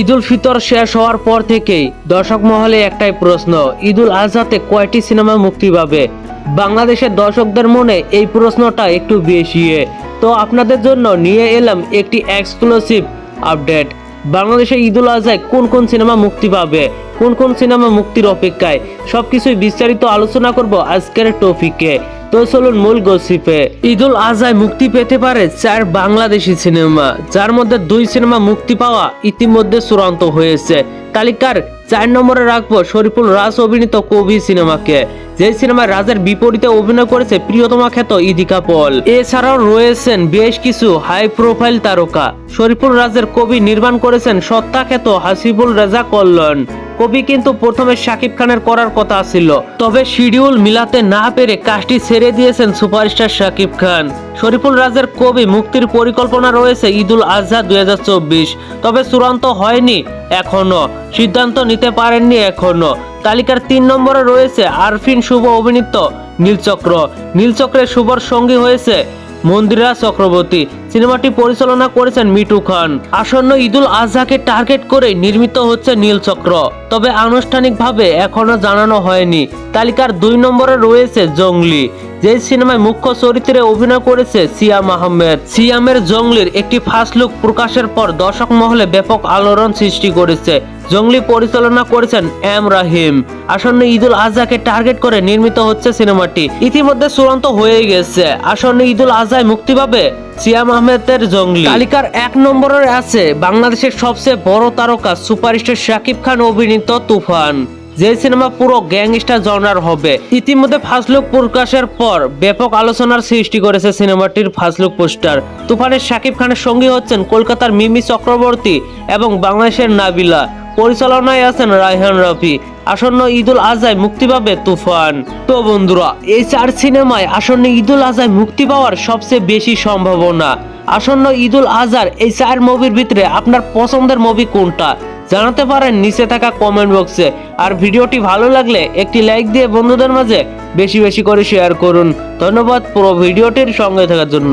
ঈদুল ফিতর শেষ হওয়ার পর থেকেই দর্শক মহলে একটাই প্রশ্ন, ঈদুল আজহাতে কয়টি সিনেমা মুক্তি পাবে? বাংলাদেশের দর্শকদের মনে এই প্রশ্নটা একটু বেশি। তো আপনাদের জন্য নিয়ে এলাম একটি এক্সক্লুসিভ আপডেট বাংলাদেশে ঈদুল আজহায় কোন কোন সিনেমা মুক্তি পাবে? কোন কোন সিনেমা মুক্তির অপেক্ষায়? সবকিছুই বিস্তারিত আলোচনা করব আজকের টপিকে। তো চলুন মূল গসিপে। ঈদুল আজহায় মুক্তি পেতে পারে চার বাংলাদেশি সিনেমা, যার মধ্যে দুই সিনেমা মুক্তি পাওয়া ইতিমধ্যে চূড়ান্ত হয়েছে। তালিকার চার নম্বরে রাখব শরীফুল রাজ অভিনীত কবি সিনেমাকে। যে সিনেমায় রাজের বিপরীতে অভিনয় করেছে প্রিয়তমা খ্যাত ইদিকা পল এছাড়াও রয়েছেন বেশ কিছু হাই প্রোফাইল তারকা। শরীফুল রাজের কবি নির্মাণ করেছেন সত্তা খ্যাত হাসিবুল রাজা কল্যাণ কবি কিন্তু প্রথমে শাকিব খানের করার কথা ছিল। তবে শিডিউল মিলাতে না পেরে কাজটি ছেড়ে দিয়েছেন সুপারস্টার শাকিব খান। শরীফুল রাজের কবি মুক্তির পরিকল্পনা রয়েছে ঈদুল আজহা দুই হাজার চব্বিশ। তবে চূড়ান্ত হয়নি এখনও। সিদ্ধান্ত নিতে পারেননি এখনও। তালিকার তিন নম্বরে রয়েছে আরফিন শুভ অভিনীত নীলচক্র। নীলচক্রের শুভর সঙ্গী হয়েছে মন্দিরা চক্রবর্তী। সিনেমাটি পরিচালনা করেছেন মিটু খান। আসন্ন ঈদুল আজহাকে টার্গেট করে নির্মিত হচ্ছে নীলচক্র তবে আনুষ্ঠানিকভাবে এখনও জানানো হয়নি। তালিকার দুই নম্বরে রয়েছে জঙ্গলি। যে সিনেমায় মুখ্য চরিত্রে অভিনয় করেছে সিয়াম আহমেদ। সিয়ামের জঙ্গলির একটি ফার্স্ট লুক প্রকাশের পর দর্শক মহলে ব্যাপক আলোড়ন সৃষ্টি করেছে। জঙ্গলি পরিচালনা করেছেন এম রাহিম। আসন্ন ঈদুল আজহাকে টার্গেট করে নির্মিত হচ্ছে সিনেমাটি। ইতিমধ্যে চূড়ান্ত হয়ে গেছে। আসন্ন ঈদুল আজহায় মুক্তি পাবে সিয়াম আহমেদের জঙ্গলি। তালিকার এক নম্বরে আছে বাংলাদেশের সবচেয়ে বড় তারকা সুপারস্টার শাকিব খান অভিনীত তুফান। যে সিনেমা পুরো গ্যাংস্টার জনার হবে। ইতিমধ্যে ফার্স্ট লুক প্রকাশের পর ব্যাপক আলোচনার সৃষ্টি করেছে সিনেমাটির ফার্স্ট লুক পোস্টার। তুফানের শাকিব খানের সঙ্গী হচ্ছেন কলকাতার মিমি চক্রবর্তী এবং বাংলাদেশের নাবিলা। পরিচালনায় আছেন রায়হান রফি। আসন্ন ঈদুল আজহায় মুক্তি পাবে তুফান। তো বন্ধুরা, এই চার সিনেমায় আসন্ন ঈদুল আজহায় মুক্তি পাওয়ার সবচেয়ে বেশি সম্ভাবনা। আসন্ন ঈদুল আজহার এই চার মুভির ভিতরে আপনার পছন্দের মুভি কোনটা? জানাতে পারেন নিচে থাকা কমেন্ট বক্সে আর ভিডিওটি ভালো লাগলে একটি লাইক দিয়ে বন্ধুদের মাঝে বেশি বেশি করে শেয়ার করুন। ধন্যবাদ পুরো ভিডিওটির সঙ্গে থাকার জন্য।